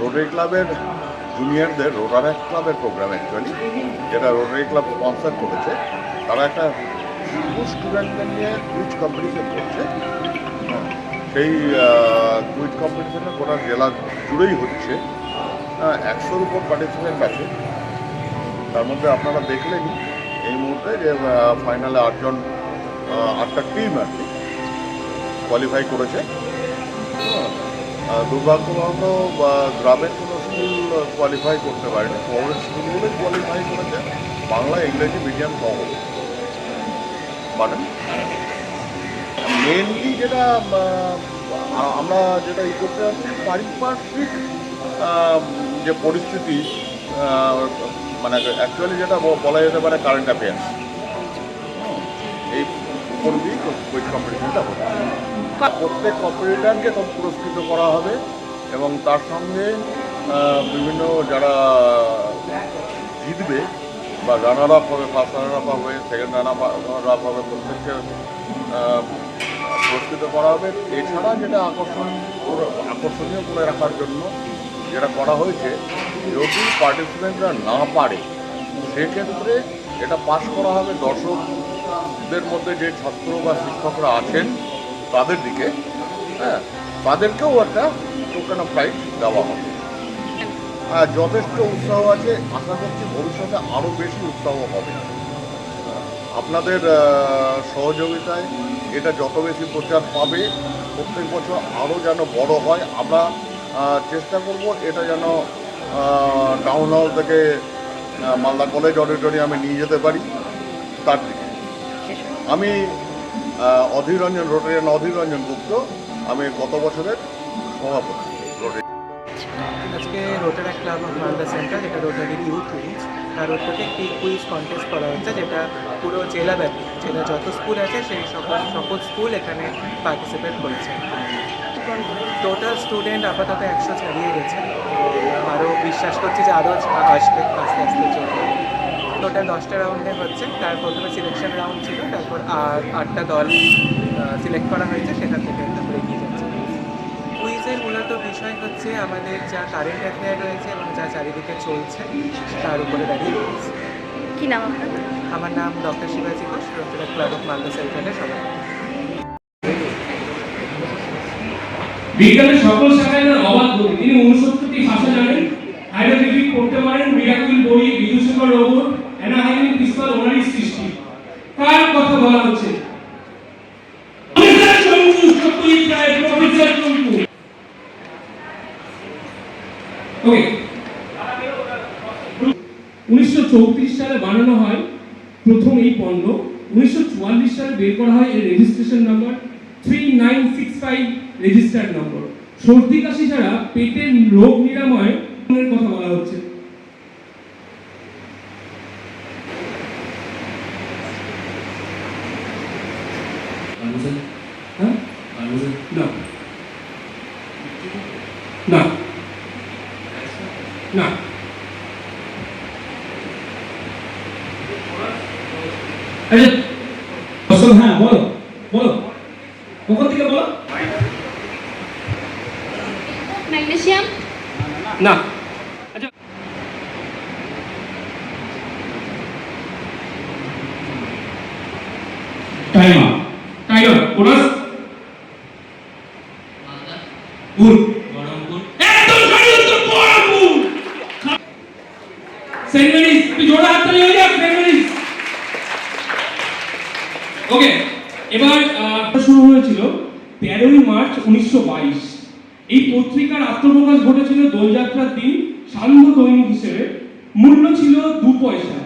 Rotary ক্লাবের জুনিয়রদের rotary ক্লাবের প্রোগ্রাম অ্যাকচুয়ালি যেটা রোটারি ক্লাব স্পন্সার করেছে তারা একটা স্টুডেন্টদের নিয়ে কুইজ কম্পিটিশন করছে। সেই কুইজ কম্পিটিশনে গোটা জেলা জুড়েই হচ্ছে। হ্যাঁ, একশোর উপর পার্টিসিপেন্ট আছে। তার মধ্যে আপনারা দেখলেন এই মুহূর্তে যে ফাইনালে আটজন আটটা টিম আর কি কোয়ালিফাই করেছে। দুর্ভাগ্যবশত গ্রামের কোনো স্কুল কোয়ালিফাই করতে পারেনি। শহরের স্কুলগুলোই কোয়ালিফাই করেছে। বাংলা, ইংরেজি মিডিয়াম সহ মানে মেনলি যেটা আমরা যেটা ই করতে পারছি, পারিপার্শ্বিক যে পরিস্থিতি মানে অ্যাকচুয়ালি যেটা বলা যেতে পারে কারেন্ট অ্যাফেয়ার্স এই উপর দিয়েই কুইজ কম্পিটিশনটা হচ্ছে। প্রত্যেক কম্পিটিটারকে তো পুরস্কৃত করা হবে এবং তার সঙ্গে বিভিন্ন যারা জিতবে বা রানার আপ হবে ফার্স্ট রানার আপ হবে সেকেন্ড রানার আপ হবে, প্রত্যেককে পুরস্কৃত করা হবে। এছাড়া যেটা আকর্ষণ করে- আকর্ষণীয় করে রাখার জন্য যেটা করা হয়েছে, যদি পার্টিসিপেন্টরা না পারে, সেক্ষেত্রে এটা পাশ করা হবে। দর্শকদের মধ্যে যে ছাত্র বা শিক্ষকরা আছেন তাদের দিকে হ্যাঁ তাদেরকেও একটা টোকেন অফ প্রাইজ দেওয়া হবে। হ্যাঁ যথেষ্ট উৎসাহ আছে, আশা করছি ভবিষ্যতে আরও বেশি উৎসাহ হবে। আপনাদের সহযোগিতায় এটা যত বেশি প্রচার পাবে, প্রত্যেক বছর আরও যেন বড় হয়, আমরা চেষ্টা করব এটা যেন টাউন হল থেকে মালদা কলেজ অডিটোরিয়ামে নিয়ে যেতে পারি, তার দিকে। আমি অধীর রঞ্জন, রোটারিয়ান অধীর রঞ্জন গুপ্ত, আমি গত বছরের সভাপতি আজকে rotary club of Malda centre যেটা রোটারি ইউথ উইংস তার উদ্যোগে একটি কুইজ কন্টেস্ট করা হচ্ছে, যেটা পুরো জেলাব্যাপী জেলা যত স্কুল আছে, সেই সকল সকল স্কুল এখানে পার্টিসিপেট করেছে। টোটাল স্টুডেন্ট আপাতত একশো ছাড়িয়ে গেছে। আরও বিশ্বাস করছি যে আরও আসবে, আস্তে আস্তে চলবে। টোটাল দশটা রাউন্ডে হচ্ছে। তার প্রথমে সিলেকশন রাউন্ড ছিল তারপর আর আটটা দল সিলেক্ট করা হয়েছে সেখান থেকে একটা এগিয়ে যাচ্ছে। কুইজের মূলত বিষয় হচ্ছে আমাদের যা কারেন্ট অ্যাফেয়ার রয়েছে এবং যা চারিদিকে চলছে তার উপরে দাঁড়িয়ে কি নাম আপনার? আমার নাম ডক্টর শিবাজি Ghosh rotary club of Malda সেন্টারের সবাই বিজ্ঞানের সকল শাখায় তার অবাধ গতি। তিনি উনসত্তরটি ভাষা জানেন হাইড্রোগ্রাফিক করতে পারেন মিরাকুল বই বিদুষকর রোবট অ্যানাহাইমিং ওনারই সৃষ্টি। কার কথা বলা হচ্ছে? সালে বানানো হয় প্রথম পণ্য উনিশশো চুয়াল্লিশ সালে বের করা হয় এর registration number three nine six five registered number সর্দি কাশি ছাড়া পেটের রোগ নিরাময় এর কথা বলা হচ্ছে। হ্যাঁ? না না না আচ্ছা অসল হ্যাঁ বলো বলো। কখন থেকে বলো? ম্যাগনেসিয়াম না আচ্ছা টাইম আপ টাইগার কোরাস পুর। একদম সঠিক উত্তর বহরমপুর সেন্ট মেরিস একটু জোরে হাততালি হয়ে যাক সেন্ট মেরিস। ওকে এবার আহ, শুরু হয়েছিল তেরোই মার্চ উনিশশো বাইশ। এই পত্রিকার আত্মপ্রকাশ ঘটেছিল দোলযাত্রার দিন সান্ধ্য দৈনিক হিসেবে। মূল্য ছিল দু পয়সা।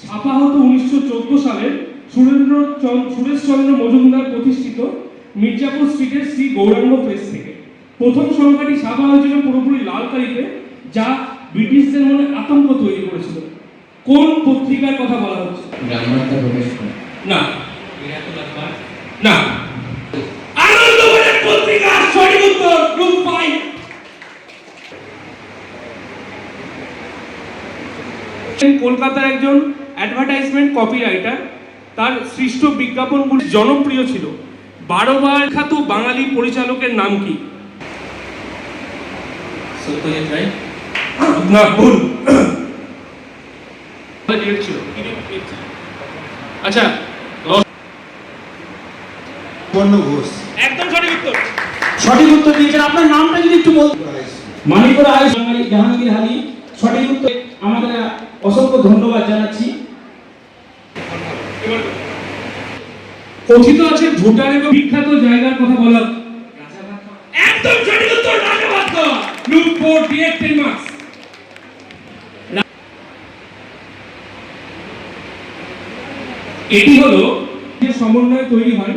ছাপা হতো উনিশশো চোদ্দ সালে সুরেন্দ্র চন্দ্র সুরেশচন্দ্র মজুমদার প্রতিষ্ঠিত মির্জাপুর স্ট্রিটের শ্রী গৌরাঙ্গ প্রেস থেকে। প্রথম সংখ্যাটি ছাপা হয়েছিল পুরোপুরি লাল কালিতে যা ব্রিটিশদের মনে আতঙ্ক তৈরি করেছিল। কোন পত্রিকার কথা বলা হচ্ছে? না। না। আনন্দবাজার পত্রিকা সঠিক উত্তর গ্রুপ ফাইভ কলকাতার একজন অ্যাডভার্টাইজমেন্ট কপিরাইটার তার সৃষ্ট বিজ্ঞাপনগুলি জনপ্রিয় ছিল। বারোবার খ্যাত বাঙালি পরিচালকের নাম কি? না ভুল। ছিল আচ্ছা ঘোষ। একদম সঠিক উত্তর। সঠিক উত্তর দিয়েছেন। আপনার নামটা যদি একটু বলতে মানিকপুর আয়ুষ বাঙালি জাহাঙ্গীর হালি। সঠিক উত্তর আমাদের অসংখ্য ধন্যবাদ জানাচ্ছি। কথিত আছে ভুটান এবং বিখ্যাত জায়গার কথা বলা একদম সঠিক উত্তর, Rajabad. Look for direct ten marks এটি হলো যে সমন্বয়ে তৈরি হয়।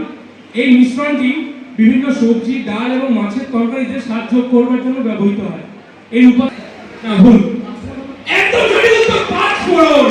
এই মিশ্রণটি বিভিন্ন সবজি, ডাল এবং মাছের তরকারিতে স্বাদ যোগ করবার জন্য ব্যবহৃত হয়। এই উপাদান ভুল। একদম সঠিক উত্তর, পাঁচ ফোড়ন।